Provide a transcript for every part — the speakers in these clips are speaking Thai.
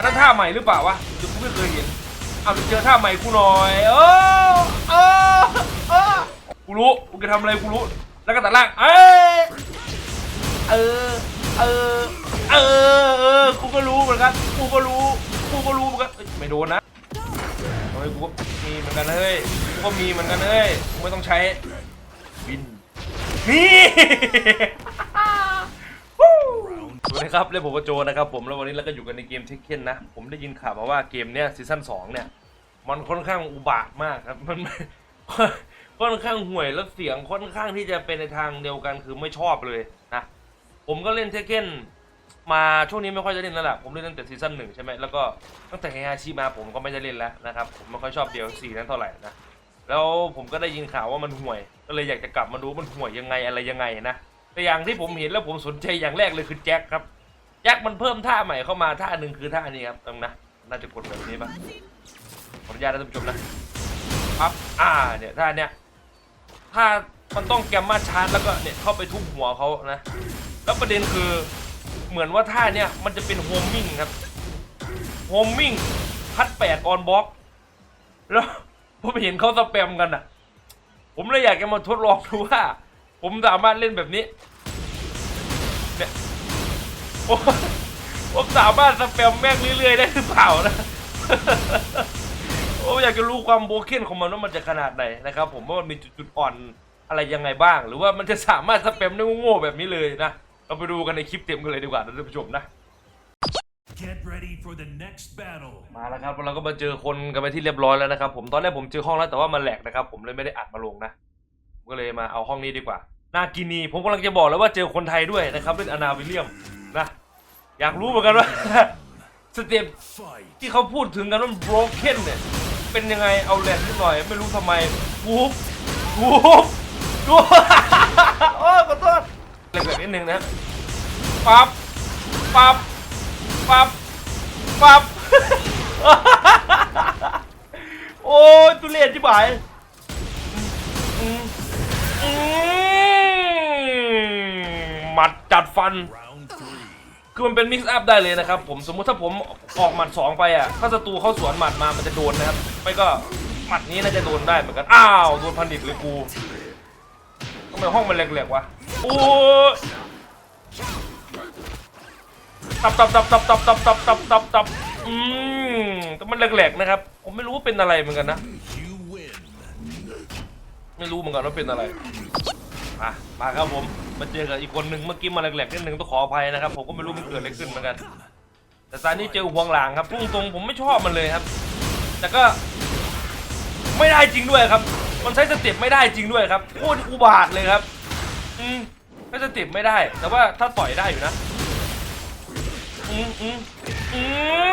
อันนั้นท่าใหม่หรือเปล่าวะเดี๋ยวกูไม่เคยเห็นเอาเจอท่าใหม่กูหน่อยเออเออเออกูรู้กูจะทำอะไรกูรู้ แล้วก็ตัดล่างเออเออเออเออกูก็รู้เหมือนกันกูก็รู้กูก็รู้เหมือนกันไม่โดนนะเฮ้ยกูก็มีเหมือนกันเฮ้ยกูก็มีเหมือนกันเฮ้ยกูไม่ต้องใช้บินนี่ สวัสดีครับเรียกผมว่าโจนะครับผมแล้ววันนี้เราก็อยู่กันในเกมเทคเคนนะ ผมได้ยินข่าวมาว่าเกมเนี้ยซีซั่นสองเนี่ย มันค่อนข้างอุบาทมากครับมันค่อนข้างห่วยแล้วเสียงค่อนข้างที่จะเป็นในทางเดียวกันคือไม่ชอบเลยนะผมก็เล่นเทคเคนมาช่วงนี้ไม่ค่อยจะเล่นแล้วล่ะผมเล่นตั้งแต่ซีซั่นหนึ่งใช่ไหมแล้วก็ตั้งแต่เฮฮาชิมาผมก็ไม่ได้เล่นแล้วนะครับผมไม่ค่อยชอบเดียวสีนั้นเท่าไหร่นะแล้วผมก็ได้ยินข่าวว่ามันห่วย ก็เลยอยากจะกลับมาดูมันห่วยยังไงอะไรยังไงนะ แต่อย่างที่ผมเห็นแล้วผมสนใจอย่างแรกเลยคือแจ็คครับ แจ็คมันเพิ่มท่าใหม่เข้ามาท่าหนึ่งคือท่านี้ครับตรงนะน่าจะกดแบบนี้ปะขออนุญาตนะท่านผู้ชมนะครับอ่าเนี่ยถ้าเนี่ยถ้ามันต้องแกมมาชาร์จแล้วก็เนี่ยเข้าไปทุบหัวเขานะ แล้วประเด็นคือเหมือนว่าท่าเนี่ยมันจะเป็นโฮมมิ่งครับโฮมมิ่งพัดแปดออนบล็อกแล้วผมเห็นเขาสแปมกันอะ ผมเลยอยากจะมาทดลองดูว่า ผมสามารถเล่นแบบนี้ เนี่ยผมผมสามารถสแปมแม่งเรื่อยๆได้หรือเปล่านะโอ้อยากจะรู้ความโบรกเคนของมันว่ามันจะขนาดไหนนะครับ ผมว่ามันมีจุดๆอ่อนอะไรยังไงบ้าง หรือว่ามันจะสามารถสแปมได้โง่ๆแบบนี้เลยนะ เราไปดูกันในคลิปเต็มกันเลยดีกว่านะท่านผู้ชมนะ Get ready for the next battle. มาแล้วครับเราก็มาเจอคนกันไปที่เรียบร้อยแล้วนะครับ ผมตอนแรกผมเจอห้องแล้วแต่ว่ามันแหลกนะครับ ผมเลยไม่ได้อัดมาลงนะผมก็เลยมาเอาห้องนี้ดีกว่า นากินี ผมกำลังจะบอกแล้วว่าเจอคนไทยด้วยนะครับเล่นอนาวิลเลียมนะอยากรู้เหมือนกันว่าสเต็ปที่เขาพูดถึงกันว่า broken เนี่ย เป็นยังไงเอาแลนิดหน่อย ไม่รู้ทำไมวูบวูบวูโอ้ขอโทษแหลกๆนิดนึงนะปั๊บปั๊บปั๊บปั๊บโอ้ตุเลียนจิ๋บหา หมัดจัดฟัน คือมันเป็นมิกซ์อัพได้เลยนะครับผมสมมุติถ้าผมออกหมัดสองไปอะ ถ้าศัตรูเข้าสวนหมัดมามันจะโดนนะครับ ไม่ก็หมัดนี้น่าจะโดนได้เหมือนกัน อ้าว โดนพันดิตเลยกูทำไมห้องมันแหลกๆวะ โอ้ตับตับตับตับตับตับตับตับตับตับอืมแต่มันแหลกๆนะครับ ผมไม่รู้ว่าเป็นอะไรเหมือนกันนะ ไม่รู้เหมือนกันว่าเป็นอะไร มามาครับผม มาเจอกับอีกคนหนึ่งเมื่อกี้มาแหลกๆนิดนึงต้องขออภัยนะครับ ผมก็ไม่รู้มันเกิดอะไรขึ้นเหมือนกัน แต่ตอนนี้เจอห่วงหลางครับพุ่งตรงผมไม่ชอบมันเลยครับ แต่ก็ไม่ได้จริงด้วยครับ มันใช้สเต็ปไม่ได้จริงด้วยครับโคตรอุบาทเลยครับ อืมใช้สเต็ปไม่ได้ แต่ว่าถ้าต่อยได้อยู่นะอืมอืมอืม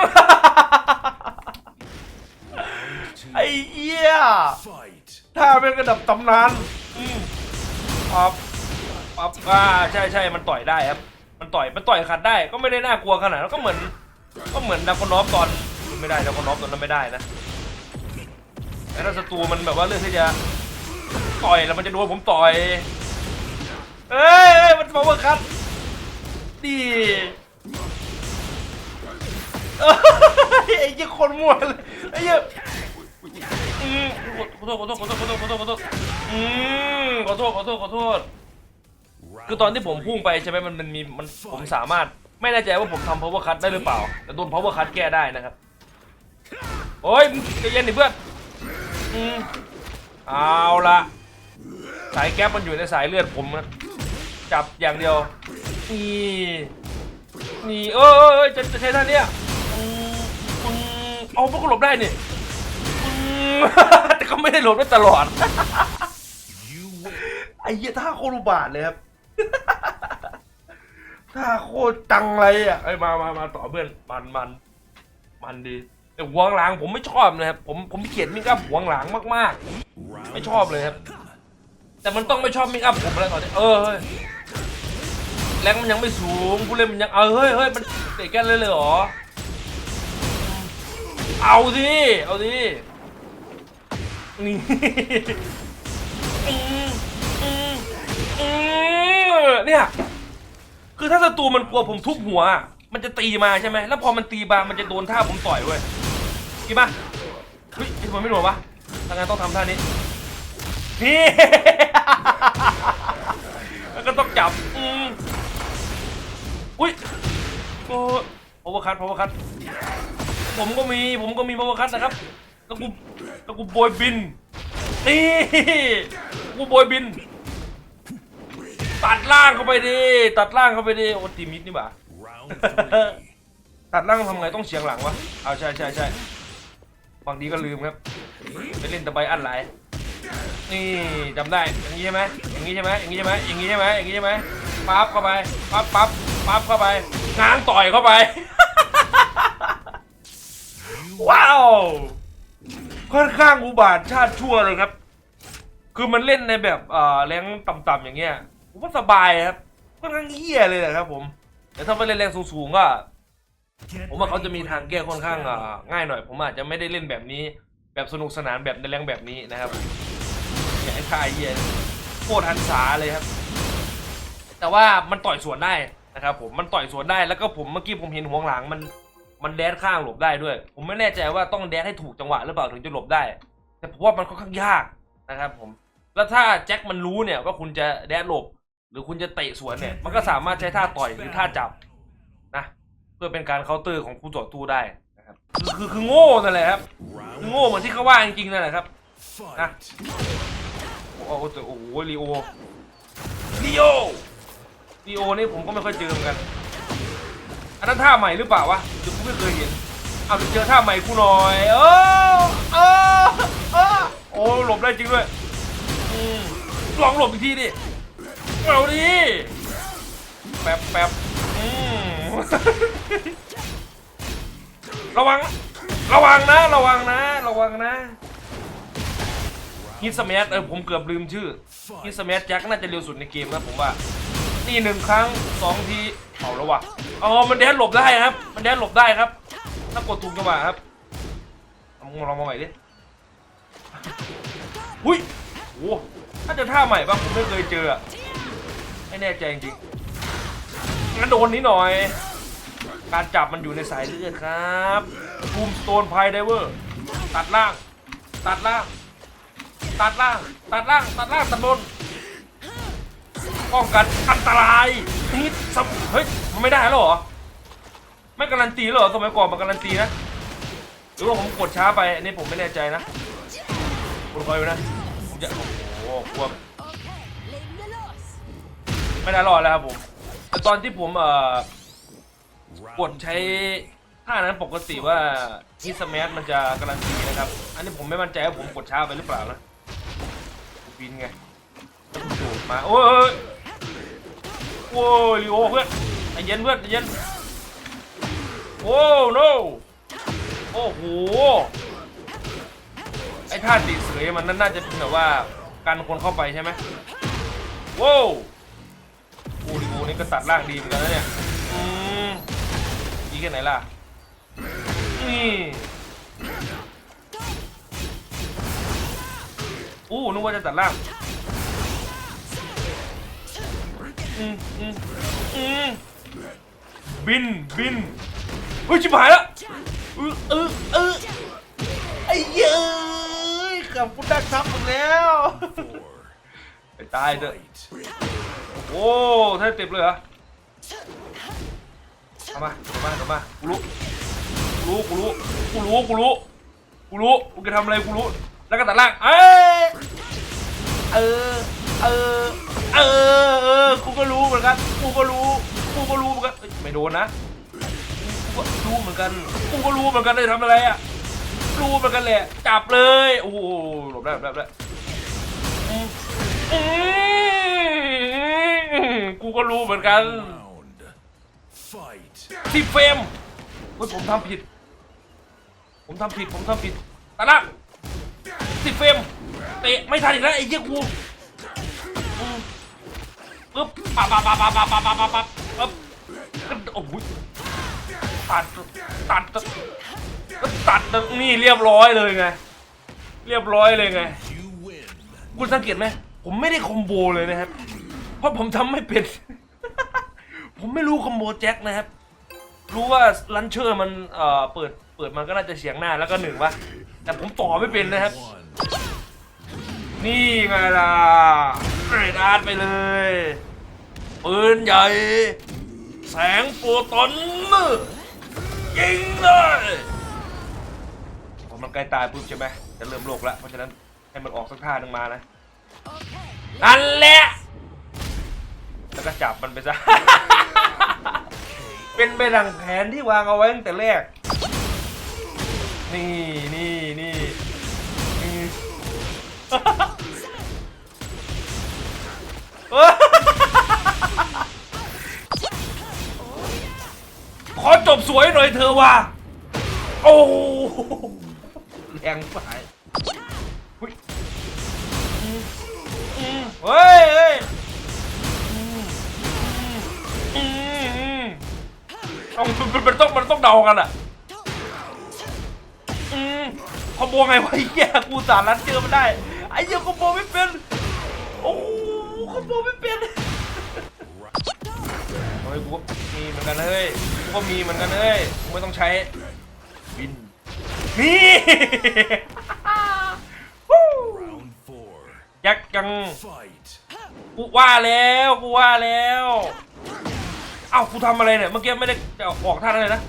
ไอ้เหี้ย Fight. ถ้าเป็นกระดับตำนานอืม ปั๊บปั๊บอ่าใช่ใช่มันต่อยได้ครับ มันต่อยมันต่อยขัดได้ก็ไม่ได้น่ากลัวขนาดนั้นก็เหมือน ก็เหมือนดาวคนนอฟตอนไม่ได้ดาวคนนอฟตอนนั้นไม่ได้นะแต่ถ้าศัตรูมันแบบว่าเลือกที่จะต่อยแล้วมันจะโดนผมต่อยเอ้ยมันพาวเวอร์คัทดีเอ้ยไอ้เหี้ยคนมั่วเลยไอ้เหี้ยอืมขอโทษขอโทษขอโทษขอโทษขอโทษขอโทษ อืมขอโทษขอโทษขอโทษ คือตอนที่ผมพุ่งไปใช่ไหมมันมันมีมันผมสามารถ ไม่แน่ใจว่าผมทำ power cut ได้หรือเปล่า แต่โดน power cut แก้ได้นะครับ โอ้ยใจเย็นดิเพื่อนอืมเอาละสายแก๊ปมันอยู่ในสายเลือดผมนะจับอย่างเดียวนี่นี่เออเออจะจะใช้ท่าเนี้ยอืมอืมเอาพวกหลบได้นี่แต่ก็ไม่ได้หลบได้ตลอด อ้เหี้ยท่าโคตรอุบาทเลยครับ ท่าโคตรจังเลยอะไอ้มามามาต่อเพื่อนมันมันมันดีแต่หัวหลังผมไม่ชอบนะครับผมผมเกลียดมิกอัพหัวหลังมากๆ ไม่ชอบเลยครับ แต่มันต้องไม่ชอบมิกอัพผมแล้วตอนนี้เออเฮ้ยแรงมันยังไม่สูงผู้เล่นมันยังเออเฮ้ยเฮ้ยมันเตะแกันเลยเลยหรอเอาสิเอาสินี่ อเนี่ย คือถ้าศัตรูมันกลัวผมทุบหัว มันจะตีมาใช่ไหมแล้วพอมันตีมามันจะโดนท่าผมต่อยเว้ยกินปะเฮ้ยทำไมไม่โดนวะทางานต้องทำท่านี้นี่แล้วก็ต้องจับอืมอุ้ยโอ้โอเวอร์คัทโอเวอร์คัทผมก็มีผมก็มีโอเวอร์คัทนะครับแล้วกูแล้วกูโบยบินนี่กูโบยบิน ตัดล่างเข้าไปดิตัดล่างเข้าไปดิโอ้ตีมิดนี่หว่า ตัดล่างทำไงต้องเฉียงหลังวะเอาใช่ใช่ใช่บางทีก็ลืมครับไปเล่นตะไบอันไหลนี่จำได้อย่างนี้ใช่ไหมอย่างนี้ใช่ไหมอย่างนี้ใช่ไหมอย่างนี้ใช่ไหมอย่างนี้ใช่ไหมปั๊บเข้าไปปั๊บปั๊บปั๊บเข้าไปง้างต่อยเข้าไป ว้าวค่อนข้างอุบาทชาติชั่วเลยครับ คือมันเล่นในแบบเอ่อแรงต่ำๆอย่างเงี้ย ผมว่าสบายครับค่อนข้างเหี้ยเลยแหละครับผมแต่ถ้าไปเล่นแรงสูงๆก็ ผมว่าเขาจะมีทางแก้ค่อนข้างอ่าง่ายหน่อย ผมอาจจะไม่ได้เล่นแบบนี้ แบบสนุกสนานแบบในแรงแบบนี้นะครับอย่างไอ้ท่าไอ้เหี้ยโคตรหันษาเลยครับ แต่ว่ามันต่อยสวนได้นะครับผมมันต่อยสวนได้แล้วก็ผมเมื่อกี้ผมเห็นหัวหลังมันมันแดดข้างหลบได้ด้วย ผมไม่แน่ใจว่าต้องแดดให้ถูกจังหวะหรือเปล่าถึงจะหลบได้ แต่ผมว่ามันค่อนข้างยากนะครับผม แล้วถ้าแจ็คมันรู้เนี่ยว่าคุณจะแดดหลบ หรือคุณจะเตะสวนเนี่ย มันก็สามารถใช้ท่าต่อยหรือท่าจับนะ เพื่อเป็นการเคาน์เตอร์ของคู่ต่อสู้ได้นะครับคือคือคือโง่นั่นแหละครับคือโง่เหมือนที่เขาว่าจริงๆนั่นแหละครับ fight. โอ้โหโอ้โหลีโอลีโอลีโอนี่ผมก็ไม่ค่อยเจอเหมือนกัน อันนั้นท่าใหม่หรือเปล่าวะเดี๋ยวกูไม่เคยเห็นเอาเดี๋ยวเจอท่าใหม่กูหน่อยเออเออเออโอ้หลบได้จริงด้วยอืมลองหลบอีกทีดิ เอาดิแป๊บแป๊บอืมระวัง ระวังนะ ระวังนะ ระวังนะฮิตสมัเออผมเกือบลืมชื่อฮิตสมัแจ็คน่าจะเร็วสุดในเกมนะผมว่า นี่หนึ่งครั้งสองทีเอาแล้ววะอ๋อมันแดนหลบได้ครับ มันแดนหลบได้ครับ ถ้ากดถูกจังหวะครับเองลองมาใหม่ดิหุ้ยโอ้ถ้าจะท่าใหม่บ้างผมไม่เคยเจออะ ไม่แน่ใจจริงๆงั้นโดนนี้หน่อย การจับมันอยู่ในสายเลือดครับบูมสโตนไพไดเวอร์ตัดล่าง ตัดล่าง ตัดล่าง ตัดล่าง ตัดล่าง ตัดบนป้องกันอันตรายนี่สับเฮ้ย มันไม่ได้แล้วเหรอ ไม่การันตีหรอ สมัยก่อนมันการันตีนะ หรือว่าผมกดช้าไป อันนี้ผมไม่แน่ใจนะกดคอยไว้นะผมจะโอ้โหกลัว ไม่ได้รอดแล้วครับผมแต่ตอนที่ผมเอ่อกดใช้ท่านั้นปกติว่าที่สมัทมันจะการันตีนะครับ อันนี้ผมไม่มั่นใจว่าผมกดช้าไปหรือเปล่านะบินไงโดดมาโอ้ยโอ้ยลิโอเพื่อนใจเย็นเพื่อนใจเย็นโอ้ no โอ้โหไอ้ท่าตีเสยมันนั่นน่าจะเป็นแบบว่ากันคนเข้าไปใช่ไหมโว้วโอ้ นี่ก็ตัดล่างดีเหมือนกันนะเนี่ยอืมดีแค่ไหนล่ะนี่อู้นึกว่าจะตัดล่างอืมอืมอืมบินบินเฮ้ยชิบหายแล้วเออเออเออไอ้เย้ยขับกูดักทับหมดแล้วไปตายเถอะ โอ้ท่านเต็มเลยเหรอเอามาเอามาเอามากูรู้กูรู้กูรู้กูรู้กูรู้กูรู้กูจะทำอะไรกูรู้แล้วก็ตัดล่างเอ้ยเออเออเออเออกูก็รู้เหมือนกันกูก็รู้กูก็รู้เหมือนกันไม่โดนนะกูก็รู้เหมือนกันกูก็รู้เหมือนกันเลยทำอะไรอะรู้เหมือนกันแหละจับเลยโอ้โหหลบได้หลบได้หลบได้อืมอืม กูก็รู้เหมือนกัน Round. Fight. สิบเฟรมเฮ้ยผมทำผิด ผมทำผิด ผมทำผิดตาละสิบเฟรมเตะไม่ทันอีกแล้วไอ้เหี้ยกูอืมปึ๊บปั๊บปั๊บปั๊บปั๊บปั๊บปั๊บปั๊บปั๊บปั๊บโอ้โหตัดตัดตัดตัดนี่เรียบร้อยเลยไง เรียบร้อยเลยไง You win. คุณสังเกตไหมผมไม่ได้คอมโบเลยนะครับ เพราะผมทำไม่เป็น ผมไม่รู้คอมโบแจ็คนะครับ รู้ว่าลันเชอร์มันเอ่อเปิดเปิดมันก็น่าจะเสียงหน้าแล้วก็หนึ่งวะแต่ผมต่อไม่เป็นนะครับ นี่ไงล่ะเรดอาร์ตไปเลยปืนใหญ่ แสงโฟตอนยิงเลยพอมันใกล้ตายปุ๊บใช่ไหมจะเริ่มโลกแล้วเพราะฉะนั้นให้มันออกสักท่าหนึ่งมานะนั่นแหละ แล้วก็จับมันไปซะ เป็นไปดังแผนที่วางเอาไว้ตั้งแต่แรก นี่นี่นี่นี่ขอจบสวยหน่อยเธอะว่ะ โอ้โหแรงไปอุ๊ยอืมอืมเฮ้ยเฮ้ย ต้องมันมันต้องมันต้องเดากันอะอืมคอมโบไงวะไอ้เหี้ยกูสารรัดเจอมันได้ไอ้เหี้ยคอมโบไม่เป็นโอ้โหคอมโบไม่เป็นเฮ้ยกูก็มีเหมือนกันเฮ้ยกูก็มีเหมือนกันเฮ้ยกูไม่ต้องใช้บินนี่วู้ Round four. ยักษ์ยัง Fight. กูว่าแล้วกูว่าแล้วเอ้าวกูทำอะไรเนี่ยเมื่อกี้ไม่ได้จะออกท่านั้นเลยนะ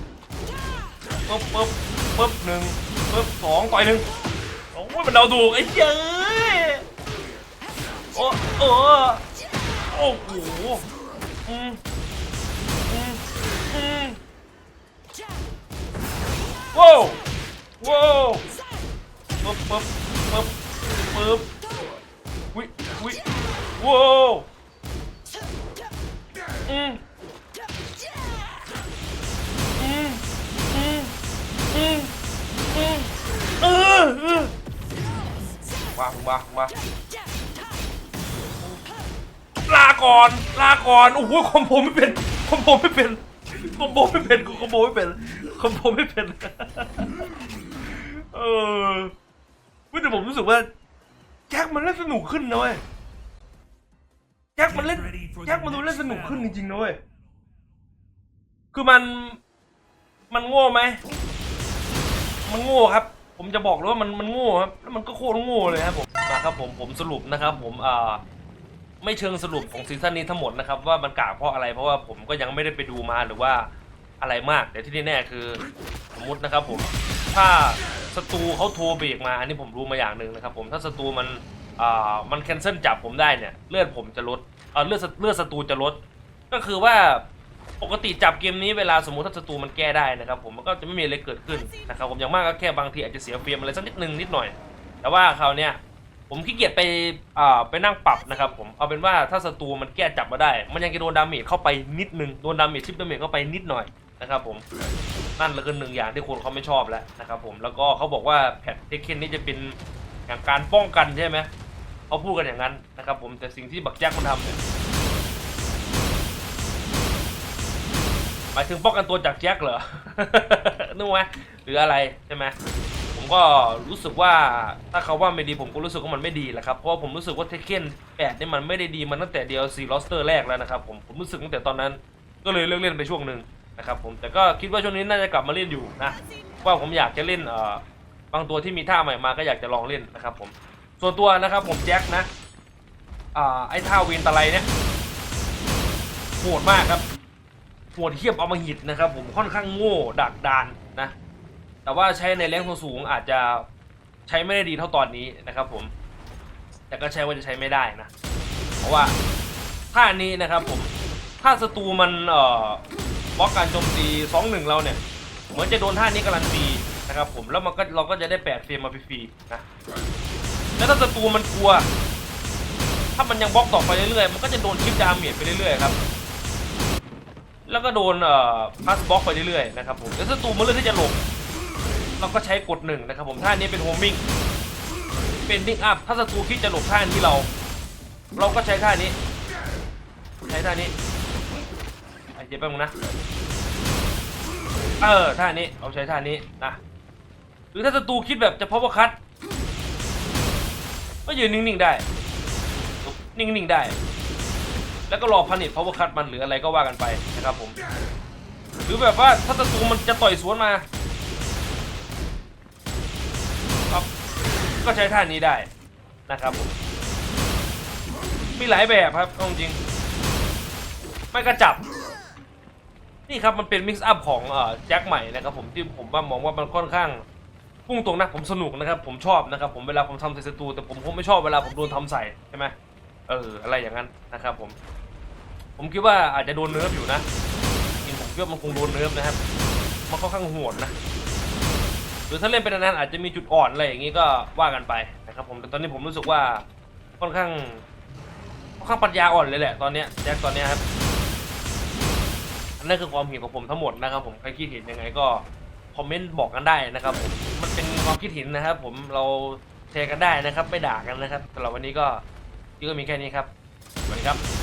ปึ๊บปึ๊บปึ๊บหนึ่งปึ๊บสองต่อยหนึ่งโอ้ยมันเดาถูกไอ้เจ้ยโอ้เออโอ้โหอืมอืมอืมว้าวว้าวปึ๊บปึ๊บปึ๊บปึ๊บวิวิว้าวอืม มามาลาก่อนลาก่อนโอ้โหคอมโบไม่เป็นคอมโบไม่เป็นคอมโบไม่เป็นคอมโบไม่เป็นคอมโบไม่เป็นเออว้ยแต่ผมรู้สึกว่าแจ็คมันเล่นสนุกขึ้นนะเว้ยแจ็คมันเล่นแจ็คมันดูเล่นสนุกขึ้นจริงๆนะเว้ยคือมันมันโง่ไหมมันโง่ครับ ผมจะบอกเลยว่ามันมันโง่ครับ แล้วมันก็โคตรโง่เลยครับผม นะครับผมผมสรุปนะครับผมอ่าไม่เชิงสรุปของซีซั่นนี้ทั้งหมดนะครับว่ามันกากเพราะอะไรเพราะว่าผมก็ยังไม่ได้ไปดูมาหรือว่าอะไรมาก แต่ที่แน่ๆคือสมมตินะครับผมถ้าศัตรูเขาโทรเบรกมาอันนี้ผมรู้มาอย่างหนึ่งนะครับผมถ้าศัตรูมันอ่ามันแคนเซิลจับผมได้เนี่ยเลือดผมจะลดเอ่อเลือดเลือดศัตรูจะลด ก็คือว่าปกติจับเกมนี้เวลาสมมติถ้าศัตรูมันแก้ได้นะครับผมมันก็จะไม่มีอะไรเกิดขึ้นนะครับผมอย่างมากก็แค่บางทีอาจจะเสียเฟรมอะไรสักนิดนึงนิดหน่อย แต่ว่าคราวเนี้ย ผมขี้เกียจไปอ่าไปนั่งปรับนะครับผมเอาเป็นว่าถ้าศัตรูมันแก้จับมาได้ มันยังจะโดนดาเมจเข้าไปนิดนึงโดนดาเมจชิปดาเมจเข้าไปนิดหน่อยนะครับผมนั่นคือหนึ่งอย่างที่คนเขาไม่ชอบแล้วนะครับผมแล้วก็เขาบอกว่าแพทเทคเคนนี่จะเป็นอย่างการป้องกันใช่ไหมเขาพูดกันอย่างนั้นนะครับผมแต่สิ่งที่บักแจ็คมันทำเนี่ยหมายถึงป้องกันตัวจากแจ็คเหรอนึกไหมหรืออะไรใช่ไหม ก็รู้สึกว่าถ้าเขาว่าไม่ดีผมก็รู้สึกว่ามันไม่ดีแหละครับ เพราะว่าผมรู้สึกว่าเทคเคนแปดนี่มันไม่ได้ดีมันตั้งแต่ DLC ลอสเตอร์แรกแล้วนะครับผมผมรู้สึกตั้งแต่ตอนนั้นก็เลยเลิกเล่นไปช่วงหนึ่งนะครับผมแต่ก็คิดว่าช่วงนี้น่าจะกลับมาเล่นอยู่นะว่าผมอยากจะเล่นเอ่อบางตัวที่มีท่าใหม่มาก็อยากจะลองเล่นนะครับผมส่วนตัวนะครับผมแจ็คนะอ่าไอ้ท่าวินตะไลเนี่ยโหดมากครับโหดเทียบเอามาหิดนะครับผมค่อนข้างโง่ดักดานนะ แต่ว่าใช้ในแรงสูงอาจจะใช้ไม่ได้ดีเท่าตอนนี้นะครับผม แต่ก็ใช้ว่าจะใช้ไม่ได้นะ เพราะว่าท่านี้นะครับผม ถ้าศัตรูมันเอ่อบล็อกการโจมตีสองหนึ่งเราเนี่ย เหมือนจะโดนท่านี้การันตีนะครับผม แล้วมันก็เราก็จะได้แปดเฟรมมาฟรีๆนะ แล้วถ้าศัตรูมันกลัว ถ้ามันยังบล็อกต่อไปเรื่อยๆ มันก็จะโดนชิปดาเมจไปเรื่อยๆครับแล้วก็โดนเอ่อพัสบล็อกไปเรื่อยๆนะครับผมแล้วศัตรูมันเลือกที่จะหลบ เราก็ใช้กดหนึ่งนะครับผมท่านี้เป็นโฮมิ่งเป็นดิ้งอัพถ้าศัตรูคิดจะหลบท่านี้เรา เราก็ใช้ท่านี้ใช้ท่านี้ไอเจ็บไปมึงนะเออท่านี้เราใช้ท่านี้นะหรือถ้าศัตรูคิดแบบจะพาวเวอร์คัตก็ยืนนิ่งๆได้ นิ่งๆได้ แล้วก็รอพันิชพาวเวอร์คัตมันหรืออะไรก็ว่ากันไปนะครับผม หรือแบบว่าถ้าศัตรูมันจะต่อยสวนมา ก็ใช้ท่านี้ได้นะครับผมมีหลายแบบครับจริง ไม่กระจับ นี่ครับมันเป็นมิกซ์อัพของเอ่อแจ็คใหม่นะครับผมที่ผมว่ามองว่ามันค่อนข้างพุ่งตรงนะผมสนุกนะครับ ผมชอบนะครับ ผมเวลาผมทำใส่ศัตรูแต่ผมคงไม่ชอบเวลาผมโดนทำใส่ใช่ไหมเอออะไรอย่างนั้นนะครับผม ผมคิดว่าอาจจะโดนเนิร์ฟอยู่นะจริงผมคิดว่ามันคงโดนเนิร์ฟนะครับมันค่อนข้างโหดนะ หรือถ้าเล่นเป็นนานๆอาจจะมีจุดอ่อนอะไรอย่างนี้ก็ว่ากันไปนะครับผมแต่ตอนนี้ผมรู้สึกว่าค่อนข้างค่อนข้างปัญญาอ่อนเลยแหละตอนเนี้ยแจ็คตอนเนี้ยครับอันนั่นคือความเห็นของผมทั้งหมดนะครับ ผมใครคิดเห็นยังไงก็คอมเมนต์บอกกันได้นะครับผมมันเป็นความคิดเห็นนะครับ ผมเราแชร์กันได้นะครับ ไม่ด่ากันนะครับสำหรับวันนี้ก็ที่ก็มีแค่นี้ครับสวัสดีครับ